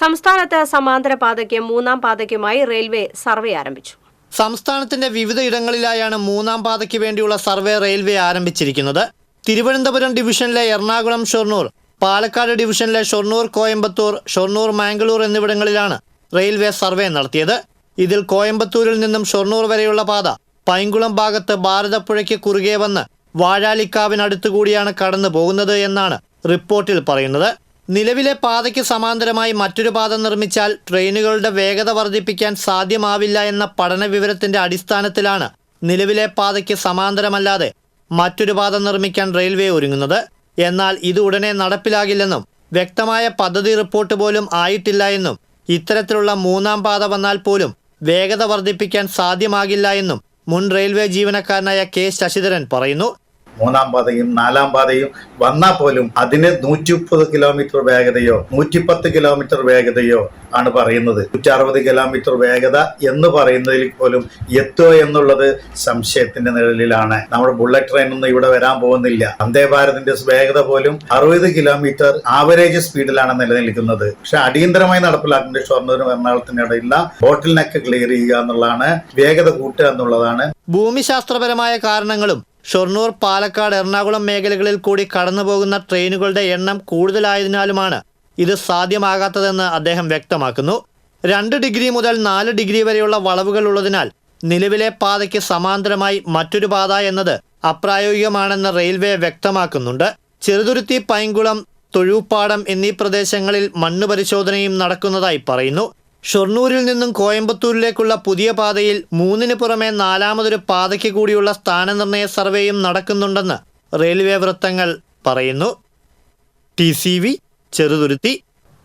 സംസ്ഥാനത്ത് സമാന്തര പാതയ്ക്ക് മൂന്നാം പാതയ്ക്കുമായി റെയിൽവേ സർവേ ആരംഭിച്ചു. സംസ്ഥാനത്തിന്റെ വിവിധ ഇടങ്ങളിലായാണ് മൂന്നാം പാതയ്ക്ക് വേണ്ടിയുള്ള സർവേ റെയിൽവേ ആരംഭിച്ചിരിക്കുന്നത്. തിരുവനന്തപുരം ഡിവിഷനിലെ എറണാകുളം ഷൊർണൂർ പാലക്കാട് ഡിവിഷനിലെ ഷൊർണൂർ കോയമ്പത്തൂർ ഷൊർണൂർ മാംഗ്ലൂർ എന്നിവിടങ്ങളിലാണ് റെയിൽവേ സർവേ നടത്തിയത്. ഇതിൽ കോയമ്പത്തൂരിൽ നിന്നും ഷൊർണൂർ വരെയുള്ള പാത പൈങ്കുളം ഭാഗത്ത് ഭാരതപ്പുഴയ്ക്ക് കുറുകെ വന്ന് വാഴാലിക്കാവിനടുത്തുകൂടിയാണ് കടന്നു പോകുന്നത് എന്നാണ് റിപ്പോർട്ടിൽ പറയുന്നത്. നിലവിലെ പാതയ്ക്ക് സമാന്തരമായി മറ്റൊരു പാത നിർമ്മിച്ചാൽ ട്രെയിനുകളുടെ വേഗത വർദ്ധിപ്പിക്കാൻ സാധ്യമാവില്ല എന്ന പഠന വിവരത്തിന്റെ അടിസ്ഥാനത്തിലാണ് നിലവിലെ പാതയ്ക്ക് സമാന്തരമല്ലാതെ മറ്റൊരു പാത നിർമ്മിക്കാൻ റെയിൽവേ ഒരുങ്ങുന്നത്. എന്നാൽ ഇത് ഉടനെ നടപ്പിലാകില്ലെന്നും വ്യക്തമായ പദ്ധതി റിപ്പോർട്ട് പോലും ആയിട്ടില്ല എന്നും ഇത്തരത്തിലുള്ള മൂന്നാം പാത വന്നാൽ പോലും വേഗത വർദ്ധിപ്പിക്കാൻ സാധ്യമാകില്ല എന്നും മുൻ റെയിൽവേ ജീവനക്കാരനായ കെ ശശിധരൻ പറയുന്നു. മൂന്നാം പാതയും നാലാം പാതയും വന്നാൽ പോലും അതിന് നൂറ്റി മുപ്പത് കിലോമീറ്റർ വേഗതയോ നൂറ്റിപ്പത്ത് കിലോമീറ്റർ വേഗതയോ ആണ് പറയുന്നത്. നൂറ്റി അറുപത് കിലോമീറ്റർ വേഗത എന്ന് പറയുന്നതിൽ പോലും എത്തുക എന്നുള്ളത് സംശയത്തിന്റെ നിഴലിലാണ്. നമ്മുടെ ബുള്ളറ്റ് ട്രെയിൻ ഒന്നും ഇവിടെ വരാൻ പോകുന്നില്ല. വന്ദേ ഭാരതിന്റെ വേഗത പോലും അറുപത് കിലോമീറ്റർ ആവറേജ് സ്പീഡിലാണ് നിലനിൽക്കുന്നത്. പക്ഷെ അടിയന്തരമായി നടപ്പിലാക്കേണ്ട ഷൊർണൂരും എറണാകുളത്തിനും ഇടയില്ല ബോട്ടിൽ നെക്ക് ക്ലിയർ ചെയ്യുക എന്നുള്ളതാണ് വേഗത കൂട്ടുക എന്നുള്ളതാണ്. ഭൂമിശാസ്ത്രപരമായ കാരണങ്ങളും ഷൊർണൂർ പാലക്കാട് എറണാകുളം മേഖലകളിൽ കൂടി കടന്നുപോകുന്ന ട്രെയിനുകളുടെ എണ്ണം കൂടുതലായതിനാലുമാണ് ഇത് സാധ്യമാകാത്തതെന്ന് അദ്ദേഹം വ്യക്തമാക്കുന്നു. രണ്ട് ഡിഗ്രി മുതൽ നാല് ഡിഗ്രി വരെയുള്ള വളവുകൾ ഉള്ളതിനാൽ നിലവിലെ പാതയ്ക്ക് സമാന്തരമായി മറ്റൊരു പാത എന്നത് അപ്രായോഗികമാണെന്ന് റെയിൽവേ വ്യക്തമാക്കുന്നുണ്ട്. ചെറുതുരുത്തി പൈങ്കുളം തൊഴുപ്പാടം എന്നീ പ്രദേശങ്ങളിൽ മണ്ണ് പരിശോധനയും നടക്കുന്നതായി പറയുന്നു. ഷൊർണൂരിൽ നിന്നും കോയമ്പത്തൂരിലേക്കുള്ള പുതിയ പാതയിൽ മൂന്നിന് പുറമെ നാലാമതൊരു പാതയ്ക്ക് കൂടിയുള്ള സ്ഥാനനിർണയ സർവേയും നടക്കുന്നുണ്ടെന്ന് റെയിൽവേ വൃത്തങ്ങൾ പറയുന്നു. ടി ചെറുതുരുത്തി